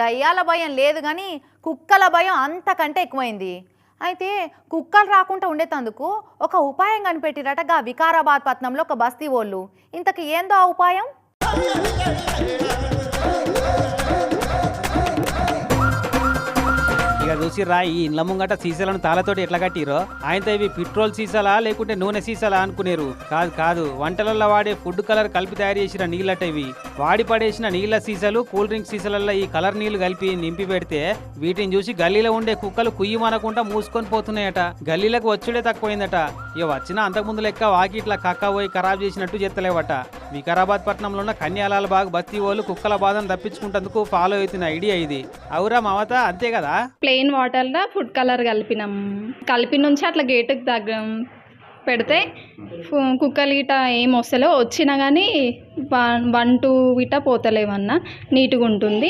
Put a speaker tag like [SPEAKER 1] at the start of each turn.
[SPEAKER 1] దయ్యాల భయం లేదు కానీ కుక్కల భయం అంతకంటే ఎక్కువైంది. అయితే కుక్కలు రాకుండా ఉండేటందుకు ఒక ఉపాయం కనిపెట్టిరట గా వికారాబాద్ పట్నంలో ఒక బస్తీ వాళ్ళు ఇంతకు ఏందో ఆ ఉపాయం?
[SPEAKER 2] ఇక చూసిర్రా ఈ ఇండ్ల ముంగట సీసాలను తాళతోటి ఎట్లా కట్టిరో ఆయనతో ఇవి పెట్రోల్ సీసాలా లేకుంటే నూనె సీసాలా అనుకునేరు. కాదు కాదు వంటలలో వాడే ఫుడ్ కలర్ కలిపి తయారు చేసిన నీళ్ళట ఇవి. వాడి పడేసిన నీళ్ళ సీసాలు కూల్ డ్రింక్ సీసాలలో ఈ కలర్ నీళ్ళు కలిపి నింపి పెడితే వీటిని చూసి గల్లీలో ఉండే కుక్కలు కుయ్యమనకుండా మూసుకొని పోతున్నాయట. గల్లీలకు వచ్చుడే తక్కువైందట. ఇక వచ్చిన అంతకుముందు లెక్క వాకి ఇట్లా కక్క పోయి ఖరాబ్ చేసినట్టు చెత్తలేవట. వికారాబాద్ పట్టణంలో ఉన్న కన్యాలాల బాగ్ బస్తీ వాళ్ళు కుక్కల బాధను తప్పించుకుంటందుకు ఫాలో అవుతున్న ఐడియా ఇది. అవురా మమత అంతే కదా?
[SPEAKER 3] ప్లెయిన్ వాటర్లో ఫుడ్ కలర్ కలిపినాం. కలిపి నుంచి అట్లా గేటుకు దగ్గర పెడితే ఫు- కుక్కలు గిట ఏం వస్తలేవు. వచ్చినా కానీ వన్ టూ ఇట పోతలేవన్నా. నీట్గా ఉంటుంది.